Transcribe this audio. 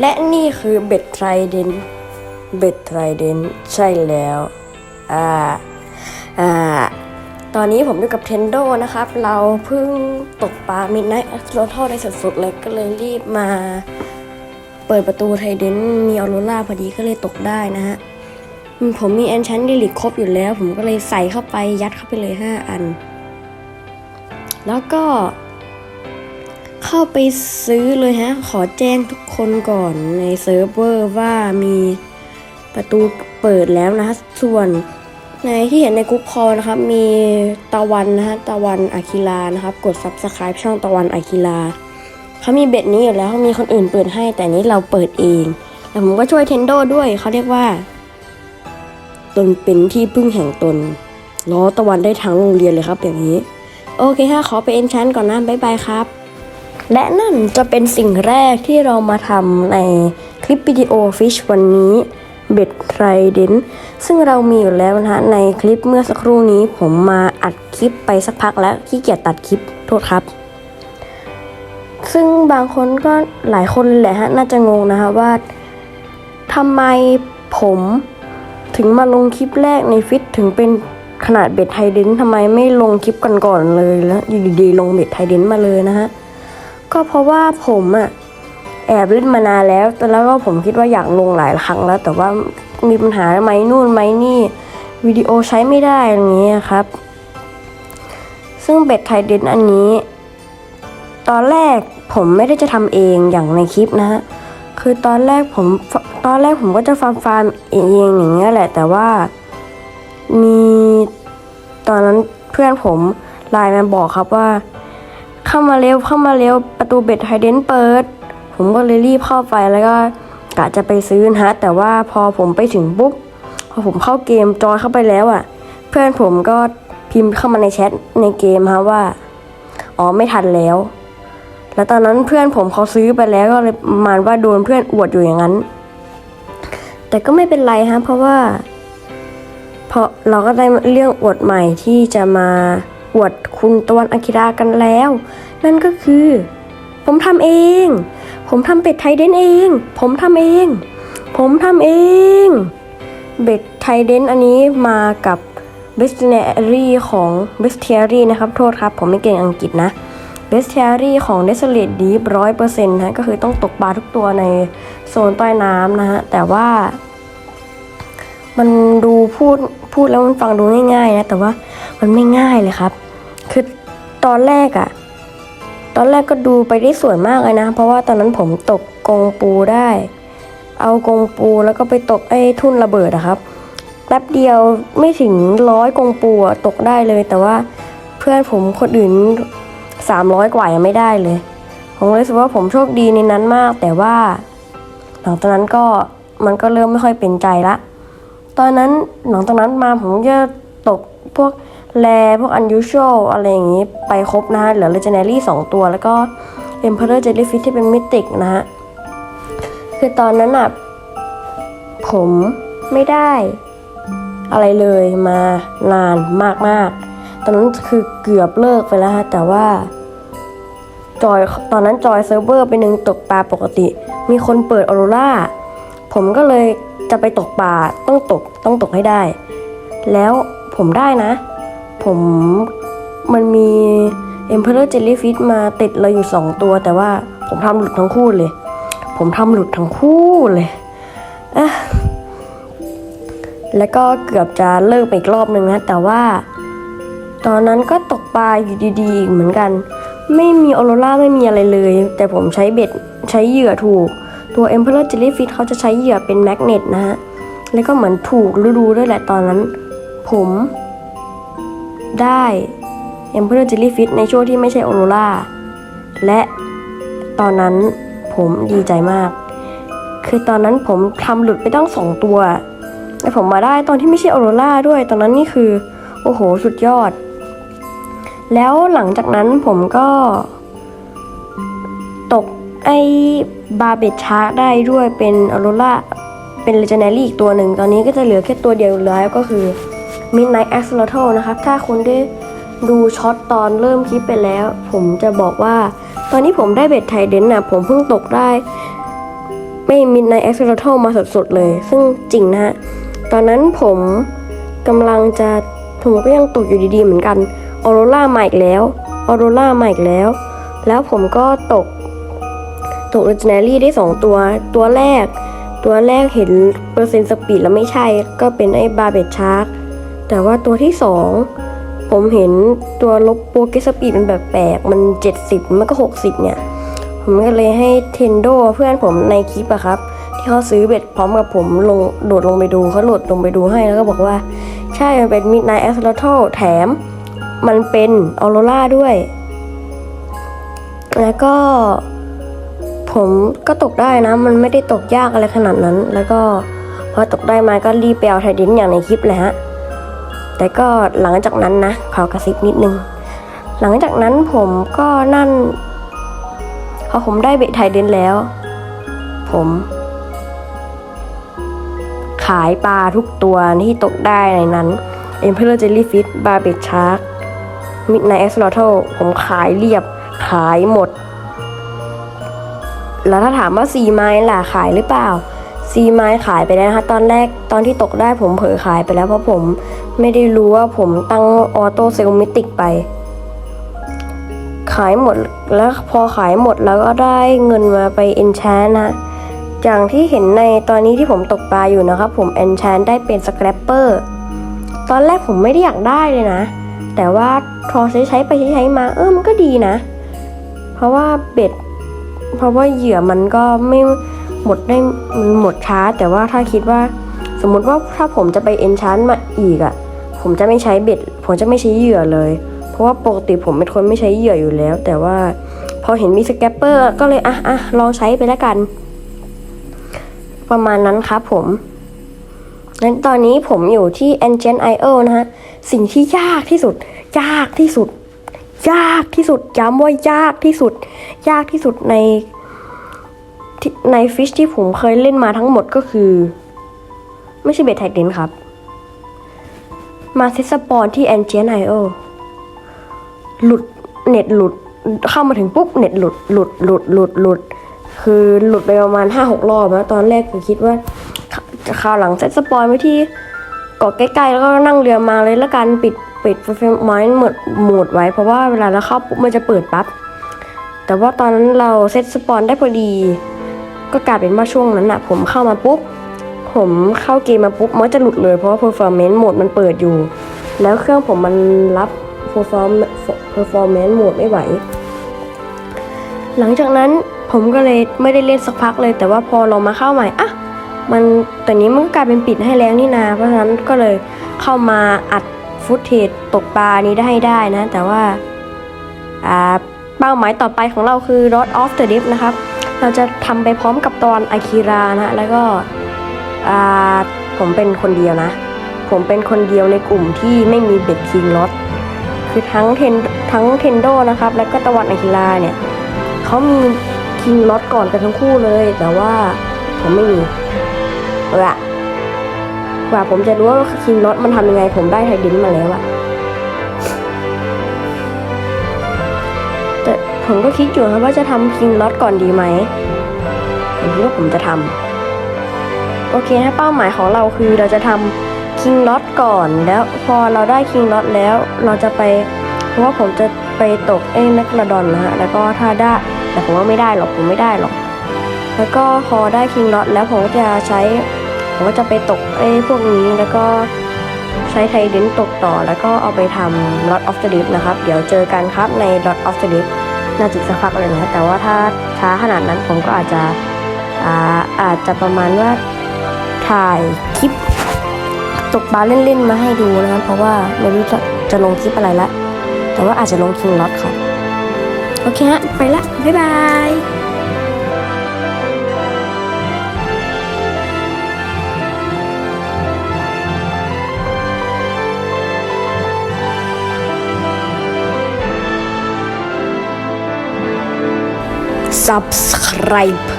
และนี่คือเบ็ดไทรเดนเบ็ดไทรเดนใช่แล้ว อ่า อ่า ตอนนี้ผมอยู่กับเทนโดนะครับ เราเพิ่งตกปลามิดไนท์โรทอได้สดๆเลยก็เลยรีบมา เปิดประตูไทเดนมีออโรล่าพอดีก็เลยตกได้นะฮะ ผมมีแอนชันดิลิกครบอยู่แล้ว ผมก็เลยใส่เข้าไปยัดเข้าไปเลย 5 อัน แล้วก็ เข้าไปซื้อเลยฮะ ขอแจ้งทุกคนก่อนในเซิร์ฟเวอร์ว่ามีประตูเปิดแล้วนะฮะส่วนในที่เห็นในกรุ๊ปคอนะครับ มีตะวันนะฮะตะวันอาคิลานะครับ กด subscribe ช่องตะวันอาคิลาเขามีเบ็ดนี้อยู่แล้วเขามีคนอื่นเปิดให้ แต่นี้เราเปิดเองแต่ผมก็ช่วยเทนโดด้วยเขาเรียกว่า ตนเป็นที่พึ่งแห่งตนล้อตะวันได้ทั้งโรงเรียนเลยครับ อย่างนี้ โอเคค่ะขอไปเอนชันก่อนนะบ๊ายบายครับ และนั่นจะเป็นสิ่งแรกที่เรามาทำในคลิปวิดีโอฟิชวันนี้เบ็ดไรเดนซึ่งเรามีอยู่แล้วนะฮะในคลิปเมื่อสักครู่นี้ผมมาอัดคลิปไปสักพักแล้วขี้เกียจตัดคลิปโทษครับ ซึ่งบางคนก็หลายคนเลยแหละฮะน่าจะงงนะคะว่าทำไมผมถึงมาลงคลิปแรกในฟิตถึงเป็นขนาดเบ็ดไทเดนทำไมไม่ลงคลิปกันก่อนๆเลยแล้วอยู่ดีๆลงเบ็ดไทเดนมาเลยนะฮะ ก็เพราะว่าผมอะแอบเล่นมานานแล้ว แต่แล้วก็ผมคิดว่าอยากลงหลายครั้งแล้ว แต่ว่ามีปัญหาไหมนู่นไหมนี่วิดีโอใช้ไม่ได้อย่างเงี้ยครับ ซึ่งเบ็ดไทยเดนอันนี้ ตอนแรกผมไม่ได้จะทำเองอย่างในคลิปนะฮะคือตอนแรกผมตอนแรกผมก็จะฟาร์มฟาร์มเองอย่างเงี้ยแหละ แต่ว่ามีตอนนั้นเพื่อนผมไลน์มาบอกครับว่า เข้ามาเร็วเข้ามาเร็วประตูเบ็ดไฮเดนเปิด ผมก็เลยรีบเข้าไปแล้วก็กะจะไปซื้อนะฮะแต่ว่าพอผมไปถึงปุ๊บพอผมเข้าเกมจอยเข้าไปแล้วอะ่ะ เพื่อนผมก็พิมพ์เข้ามาในแชทในเกมฮะว่าอ๋อไม่ทันแล้ว แล้วตอนนั้นเพื่อนผมเขาซื้อไปแล้วก็เลยมานว่าโดนเพื่อนอวดอยู่อย่างนั้น แต่ก็ไม่เป็นไรฮะเพราะว่าเพราะเราก็ได้เรื่องอวดใหม่ที่จะมาอวดคุณตะวันอากิรากันแล้ว นั่นก็คือ ผมทำเอง ผมทำเป็ดไทยเดนเอง ผมทำเอง ผมทำเอง เบ็ดไทยเดนอันนี้มากับเบสเนอรี่ของเบสเทียรี่นะครับ โทษครับ ผมไม่เก่งอังกฤษนะเบสเทียรี่ของเดสเลดดีร้อยเปอร์เซ็นต์นะก็คือต้องตกปลาทุกตัวในโซนใต้น้ำนะฮะ แต่ว่า มันดูพูดพูดแล้วมันฟังดูง่ายๆนะ แต่ว่ามันไม่ง่ายเลยครับ คือตอนแรกอะ ตอนแรกก็ดูไปได้สวยมากเลยนะ เพราะว่าตอนนั้นผมตกกรงปูได้ เอากรงปูแล้วก็ไปตกไอ้ทุ่นระเบิดอะครับแป๊บเดียวไม่ถึงร้อยกรงปูตกได้เลย แต่ว่าเพื่อนผมคนอื่นสามร้อยกว่ายังไม่ได้เลย ผมเลยรู้สึกว่าผมโชคดีในนั้นมาก แต่ว่า หลังจากนั้นก็มันก็เริ่มไม่ค่อยเป็นใจละ ตอนนั้นหลังจากนั้นมาผมจะตก พวกแรพวก unusual อะไรอย่างนี้ไปครบนะฮะ เหลือ legendary 2 ตัว แล้วก็ emperor jellyfish ที่เป็น mythic นะฮะ คือตอนนั้นอะผมไม่ได้อะไรเลยมานานมากๆ ตอนนั้นคือเกือบเลิกไปแล้วฮะ แต่ว่าจอยตอนนั้นจอยเซิร์ฟเวอร์ไปหนึ่งตกปลาปกติ มีคนเปิดออโรราผมก็เลยจะไปตกปลาต้องตกต้องตกให้ได้ แล้ว ผมได้นะ ผมมันมี Emperor Jellyfish มาติดเราอยู่ 2 ตัว แต่ว่าผมทำหลุดทั้งคู่เลย ผมทำหลุดทั้งคู่เลยอะแล้วก็เกือบจะเลิกไปอีกรอบหนึ่งนะ แต่ว่า ตอนนั้นก็ตกปลาอยู่ดีๆอีกเหมือนกัน ไม่มีออโรราไม่มีอะไรเลย แต่ผมใช้เบ็ดใช้เหยื่อถูก ตัว Emperor Jellyfish เขาจะใช้เหยื่อเป็นแมกเนตนะฮะ แล้วก็เหมือนถูกฤดูด้วยแหละตอนนั้น ผม ได้ Emperor Jellyfish ในช่วงที่ไม่ใช่ออโรราและตอนนั้นผมดีใจมาก คือตอนนั้นผมทำหลุดไปตั้งสองตัวและผมมาได้ตอนที่ไม่ใช่ออโรราด้วย ตอนนั้นนี่คือ โอ้โห สุดยอด แล้วหลังจากนั้นผมก็ ตกไอ้บาเบตชาร์ได้ด้วยเป็นออโรราเป็นเลเจน d รี่อีกตัวหนึ่ง ตอนนี้ก็จะเหลือแค่ตัวเดียวแล้วก็คือ Midnight Axolotl นะครับ ถ้าคุณได้ดูช็อตตอนเริ่มคลิปไปแล้ว ผมจะบอกว่า ตอนนี้ผมได้เบ็ดไทเดนน่ะผมเพิ่งตกได้ ไม่มิดในเอ็กซ์โทมาสดๆเลย ซึ่งจริงนะฮะ ตอนนั้นผมกำลังจะผมก็ยังตกอยู่ดีๆเหมือนกันออโรรามาอีกแล้วออโรรามาอีกแล้ว แล้วผมก็ตก ตก l อ g จิเน r y ได้ 2 ตัว ตัวแรก ตัวแรกเห็นเปอร์เซ็นต์สปีดแล้วไม่ใช่ ก็เป็นไอ้บาเบ c ชาร์ก แต่ว่าตัวที่ 2 ผมเห็นตัวลบโปรเกสปีดมันแบบแปลกมัน 70 มันก็ 60 เนี่ย ผมก็เลยให้เทนโดเพื่อนผมในคลิปอะครับ ที่เขาซื้อเบ็ดพร้อมกับผมลงโดดลงไปดูเขาโหลดลงไปดูให้แล้วก็บอกว่า ใช่ มันเป็น Midnight a s t r o แถม มันเป็นออโรราด้วย แล้วก็ผมก็ตกได้นะ มันไม่ได้ตกยากอะไรขนาดนั้น แล้วก็พอตกได้มาก็รีบไปเอาไทดินอย่างในคลิปเลยฮะ แต่ก็หลังจากนั้นนะขอกระซิบนิดนึง หลังจากนั้นผมก็นั่นพอผมได้เบ็ดไทยเดนแล้ว ผม ขายปลาทุกตัวที่ตกได้ในนั้น Emperor Jellyfish b a r b e t Shark Midnight Axolotl ผมขายเรียบขายหมด แล้วถ้าถามว่าซีไม้ล่ะขายหรือเปล่า ซีไม้ขายไปแล้วนะคะตอนแรกตอนที่ตกได้ผมเผลอขายไปแล้วเพราะผมไม่ได้รู้ว่าผมตั้งออโต้เซลมิติกไป ขายหมดแล้วพอขายหมดแล้วก็ได้เงินมาไปเอนชานนะอย่างที่เห็นในตอนนี้ที่ผมตกปลาอยู่นะครับผมเอนชานได้เป็นสแครปเปอร์ตอนแรกผมไม่ได้อยากได้เลยนะ แต่ว่าพอใช้ใช้ไปใช้ใช้มาเออมันก็ดีนะ เพราะว่าเบ็ด เพราะว่าเหยื่อมันก็ไม่ หมดได้มันหมดช้า แต่ว่าถ้าคิดว่า สมมุติว่าถ้าผมจะไปเอนชานมาอีกอะ่ะ ผมจะไม่ใช้เบ็ด ผมจะไม่ใช้เหยื่อเลย เพราะว่าปกติผมเป็นคนไม่ใช้เหยื่ออยู่แล้ว แต่ว่าพอเห็นมีสแกปเปอร์ก็เลยอะอะลองใช้ไปแล้วกัน ประมาณนั้นครับผมงั้นตอนนี้ผมอยู่ที่ Ancient Isle นะฮะ สิ่งที่ยากที่สุด ยากที่สุด ยากที่สุดย้ำว่ายากที่สุด ยากที่สุดใน ในฟิชที่ผมเคยเล่นมาทั้งหมดก็คือ ไม่ใช่เบทแท็กเดนครับ มาเซตสปอนที่ Ancient Isle หลุดเน็ตหลุดเข้ามาถึงปุ๊บเน็ตหลุดหลุดหลุดหลุดหลุด คือหลุดไปประมาณห้าหกรอบนะตอนแรกคือคิดว่าจะคราวหลังเซตสปอยไว้ที่เกาะใกล้ๆ แล้วก็นั่งเรือมาเลยแล้วกันปิดปิดเฟรมไม้หมดหมดไว้ เพราะว่าเวลาเราเข้าปุ๊บมันจะเปิดปั๊บแต่ว่าตอนนั้นเราเซตสปอนได้พอดี ก็กลายเป็นว่าช่วงนั้นอะผมเข้ามาปุ๊บ ผมเข้าเกมมาปุ๊บมันจะหลุดเลยเพราะว่า performance โหมดมันเปิดอยู่ แล้วเครื่องผมมันรับ perform performance โหมดไม่ไหว หลังจากนั้นผมก็เลยไม่ได้เล่นสักพักเลย แต่ว่าพอเรามาเข้าใหม่อะมันตอนนี้มันก็กลายเป็นปิดให้แล้วนี่นา เพราะฉะนั้นก็เลยเข้ามาอัดฟุตเทจตกปลานี้ได้ได้นะ แต่ว่าอ่าเป้าหมายต่อไปของเราคือ Rod of the Deep นะครับ เราจะทำไปพร้อมกับตอนอากิรานะแล้วก็อ่าผมเป็นคนเดียวนะ ผมเป็นคนเดียวในกลุ่มที่ไม่มีเบ็ดคิงล็อตคือทั้งเทนทั้งเทนโดนะครับ แล้วก็ตะวันอากิราเนี่ยเขามีคิงล็อตก่อนกันทั้งคู่เลย แต่ว่าผมไม่มีเอออะกว่าผมจะรู้ว่าคิงล็อตมันทำยังไง ผมได้ไทดินมาแล้วอะ ผมก็คิดอยู่ครับว่าจะทำคิงล็อตก่อนดีไหมผมคิดว่าผมจะทำโอเคนะเป้าหมายของเราคือเราจะทำคิงล็อตก่อนแล้วพอเราได้คิงล็อตแล้ว เราจะไปเพราะว่าผมจะไปตกไอ้แมกนาดอนนะฮะแล้วก็ถ้าได้แต่ผมว่าไม่ได้หรอกผมไม่ได้หรอก แล้วก็พอได้คิงล็อตแล้วผมก็จะใช้ผมก็จะไปตกไอ้พวกนี้แล้วก็ใช้ไทเดนตกต่อแล้วก็เอาไปทำ Lot of the Deep นะครับ เดี๋ยวเจอกันครับใน Lot of the Deep น่าจะสักพักเลยนะแต่ว่าถ้าช้าขนาดนั้นผมก็อาจจะอาอาจจะประมาณว่าถ่ายคลิปตกปลาเล่นๆมาให้ดูนะครับเพราะว่าไม่รู้จะจะลงคลิปอะไรละแต่ว่าอาจจะลงคิงล็อตค่ะโอเคฮะไปละบ๊ายบาย subscribe